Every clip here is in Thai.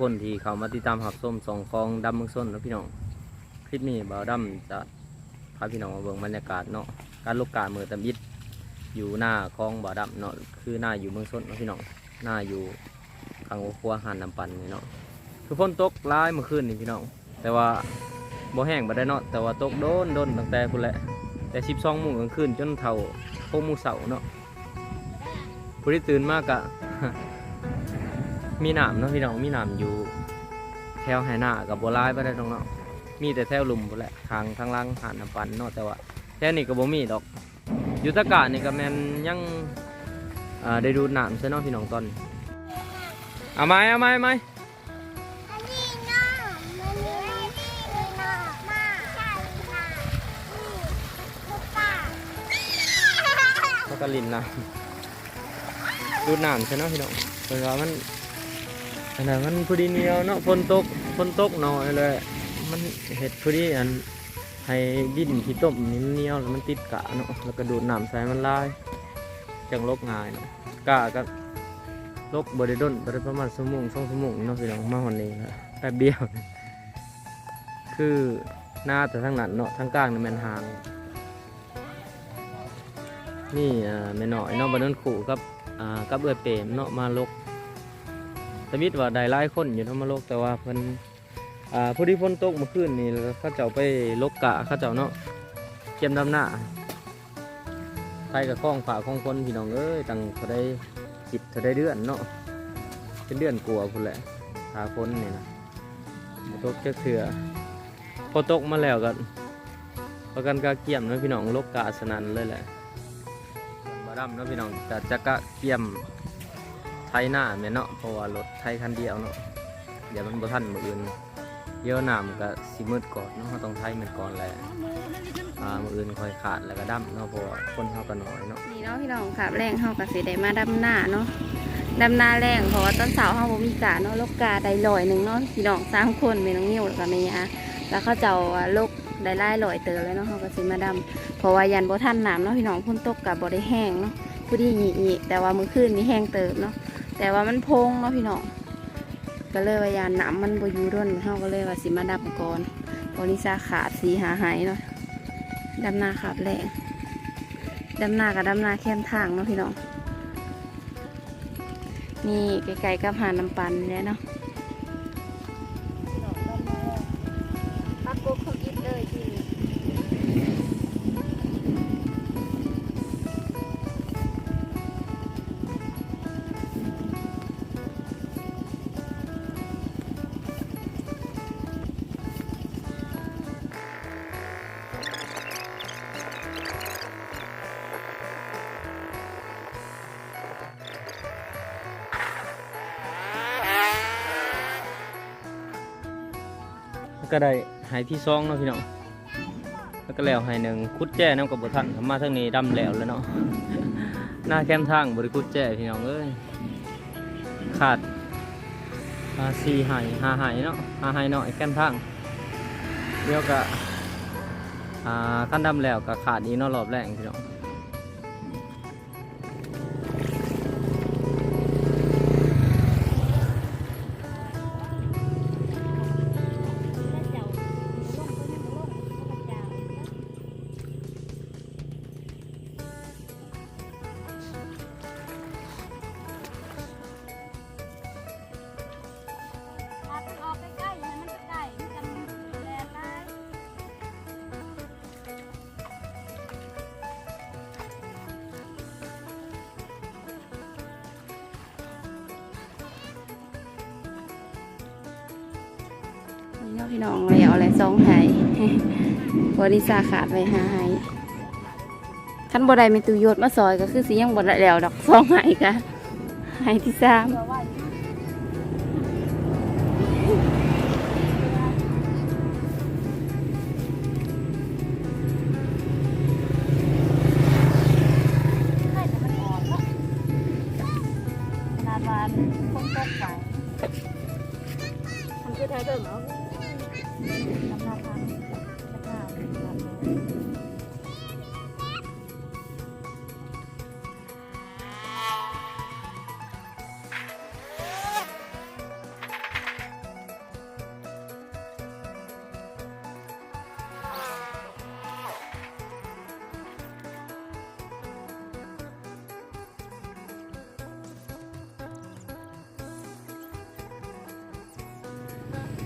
คนที่เขามาติดตามหับส้มสองคลองดำเมืองส้นนะพี่น้องคลิปนี้บ่าวดำจะพาพี่น้องมาเบิ่งบรรยากาศเนาะการลกกาเมือตำยิดอยู่หน้าคลองบ่าวดำเนาะคือหน้าอยู่เมืองส้นนะพี่น้องหน้าอยู่ทางหัวครัวหันน้ำปันนี่เนาะคือฝนตกร้ายเมื่อคืนนี่พี่น้อง แต่ว่าบ่แห้งบ่ได้เนาะแต่ว่าตกโดนโดนตั้งแต่พุ่นแหละแต่สิบสองโมงกลางคืนจนเท่าหกโมงเสาร์เนาะผู้ที่ตื่นมากอะ มีหนามเนาะพี่น้องมีหนามอยู่ แถวไหหน้ากับบัวลายไปได้ตรงเนาะมีแต่แถวลุมแหละทางทางล่างหาดน้ำปันเนาะแต่ว่าแถวนี้ก็บ่มีดอกยู่ตะกานี่ก็แมนยังได้ดูดน้ำใช่เนาะพี่น้องตอนเอาไหมเอาไหมไหมก็ลินน้ำดูดน้ำใช่เนาะพี่น้องเพราะว่ามัน อันนั้นมันพอดีเนียวเนาะฝนตกฝนตกหน่อยเลยมันเห็ดพอดีอันให้ดินที่ต้มนี่มันเนียวแล้วมันติดกะเนาะแล้วก็ดูดน้ำใส่มันลายจังลบง่ายเนาะกะก็ลบบริดนบริประมาณสมงสองสมุงเนาะพี่น้องมาวันนี้นะแป๊บเดียว คือหน้าแต่ทั้งนั้นเนาะทั้งกลางนี่แมันห่างนี่อ่าแม่น้อยเนาะบันนั้นขู่กับอ่ากับเอื้อเปรมเนาะมาลก ตะมิดว่าได้หลายคนอยู่เนาะมาลกแต่ว่าเพิ่นอ่าผู้ที่ฝนตกเมื่อคืนนี่แล้วเขาเจ้าไปลกกะเขาเจ้าเนาะเกียมดำหน้าใครกับข้องฝากข้องคนพี่น้องเอ้ยตังเขาได้จิตเขาได้เดือนเนาะเป็นเดือนกลัวพุ่นแหละหาคนนี่นะบ่ตกเจ้าเถื่อพอตกมาแล้วก็ประกันกาเกี่ยมเนาะพี่น้องลกกาสนันเลยแหละบ่ดำเนะพี่น้องแต่จะกะเกี่ยม ไทยหน้าแม่นเนาะเพราะว่ารถไทยคันเดียวเนาะเดี๋ยวมันบ่ทันมืออื่นเยอะน้ำก็สิมืดก่อนเนาะเราต้องไทยมันก่อนแหละอ่ามืออื่นคอยขาดแล้วก็ดำเนาะเพราะว่าคนเขาก็น้อยเนาะนี่เนาะพี่น้องค่ะแรงเฮาก็สิได้มาดำหน้าเนาะดำหน้าแรงเพราะว่าตอนสาร์เฮาบ่มีกาเนาะลกกาได้ลอยหนึ่งเนาะพี่น้องสามคนแม่น้องนิ้วแล้วก็ม่ยาแล้วเขาเจ้าว่าลกได้ไล่ลอยเตอเลยเนาะเฮาก็สิมาดำเพราะว่ายันบ่ทันน้ำเนาะพี่น้องฝนตกก็บ่ได้แห้งเนาะผู้ที่หยีแต่ว่ามื้อคืนนี้แห้งเติบเนาะ แต่ว่ามันพงเนาะพี่น้องก็เลยว่ายานน้ำมันบ่อยู่ร่นเฮาก็เลยว่าสิมาดำก่อนตอนิสาขาดสีหาหายเนาะดำนาขาดแรงดำนากับดำนาแค้มทางเนาะพี่น้องนี่ไกลๆกับหานน้ำปันเนี่ยเนาะ ก็ได้หายที่ซองเนาะพี่น้องแล้วก็แล้วหายหนึ่งคุดแจ้น้ำกับบทันทำมาทั้งนี้ดำแล้วแล้วเนาะหน้าแคมทางบริคุดแจ้พี่น้องเอ้ยขาดอ่าสี่หายห้าหายเนาะห้าหายเนาะไอ้แคมทางเดี๋ยวก็อ่าขั้นดำแล้วก็ขาดอีกเนาะรอบแรกพี่น้อง นี่เนาพี่น้องแล้วอะไรซองหายบริษัทขาดไปหาหายขั้นบไดเป็นตุยศมาซอยก็คือสิยังบไดแล้วดอกซองหายกะหายที่สาม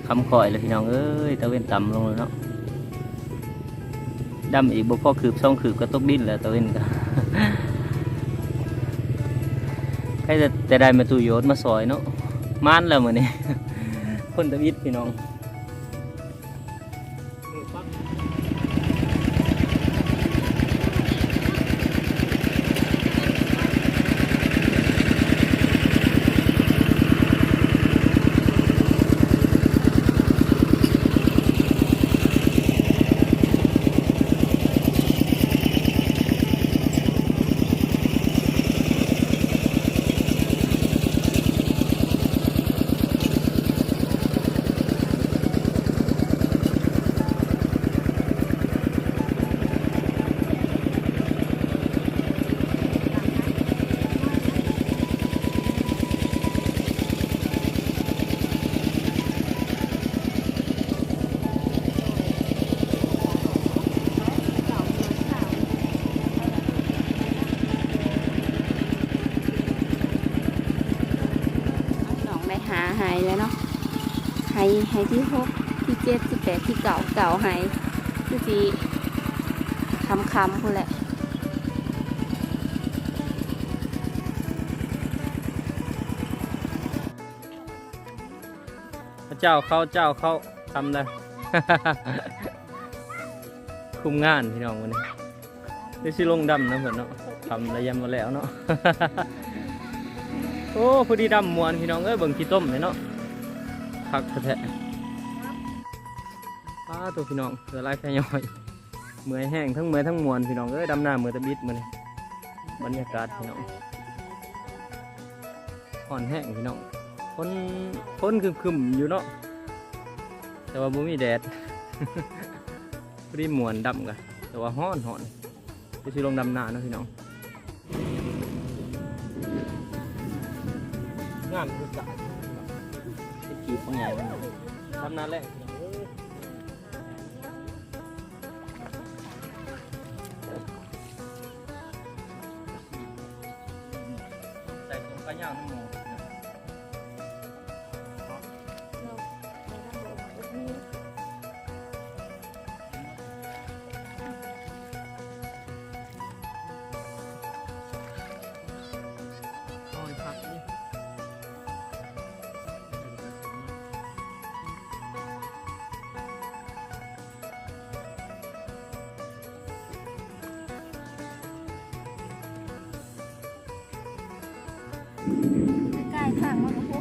คำคอยเลยพี่น้องเอ้ยตะเวนต่ำลงเลยเนาะดำอีกบ่พอคืบสองคืบก็ตกดิ้นแล้วตะเวนก็ใครจะจะได้มาตูโยนมาซอยเนาะมานแล้วมือนี้คนตะวิดพี่น้อง น้องได้ หาหายแล้วเนาะหายหายที่หกที่เจ็ดที่แปดที่เก่าเก่าหายคือสีคำคำพูดแหละพระเจ้าเข้าเจ้าเข้าทำเลยคุมงานพี่น้องวันนี้ได้สิลงดำนะเพื่อนเนาะทำระยำมาแล้วเนาะ โอ้พอดีดำมวนพี่น้องเอ้ยเบิ่งขี้ต้มเลยเนาะคักแท้ๆป้าตัวพี่น้องเสือลายแค่ย่อยเมื่อยแห้งทั้งเมื่อยทั้งมวนพี่น้องเอ้ยดำหน้าเมือตะบิดมือนบรรยากาศพี่น้องอ่อนแห้งพี่น้องคนคนคึมๆอยู่เนาะแต่ว่าบ่มีแดดพอดีมวนดำกันแต่ว่าฮ้อนฮ้อนจะสิลงดำนาเนาะพี่น้องานคือสายเป็นกีบบางอย่างดำนาแหละ ใกล้ข้างมันก็พว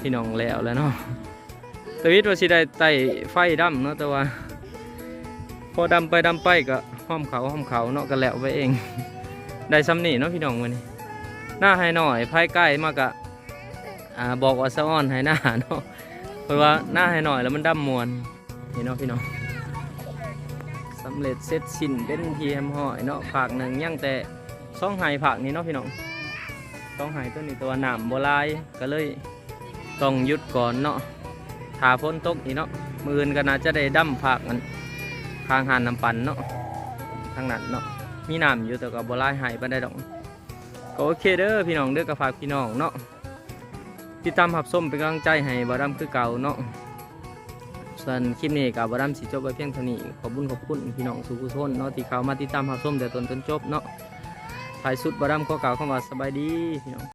พี่น้องแล้วแล้วเนาะตวิทว่าสิได้ไต่ไฟดำเนาะแต่ว่า พอดำไปดำไปก็ห้อมเขาห้อมเขาเนาะก็แล้วไปเอง ได้ซ้ำนี่เนาะพี่น้องวันนี้หน้าให้หน่อยภายใกล้มากะอ่าบอกว่าสะอ้อนให้หน้าเนาะเพราะว่าหน้าให้หน่อยแล้วมันดำมวนนี่เนาะพี่น้องสำเร็จเสร็จสิ้นเป็นทีแฮมห้อยเนาะผากหนึ่งยังแต่ซ่องไห้ผากนี้เนาะพี่น้องซ่องไห้ตัวนี้ตัวหนามโบรายก็เลย ต้องหยุดก่อนเนาะถาฝนตกนี่เนาะมือนก็น่าจะได้ดำผากมันทางหานน้ำปั่นเนาะทางนั้นเนาะมีน้ำอยู่แต่ก็บ่หลายหายไปานใดอกก็โอเคเด้อพี่น้องเด้อก็ฝากพี่น้องเนาะติดตามหับส้มเป็นกำลังใจให้บ่ดำคือเก่าเนาะส่วนคลิปนี้กับบ่ดำสิจบไว้เพียงเท่านี้ขอบคุญขอบคุณพี่น้องสุขุชนเนาะที่เขามาติดตามหับส้มแต่ตนจนจบเนาะท้ายสุดบ่ดำก็กล่าวคำว่าสบายดีพี่น้อง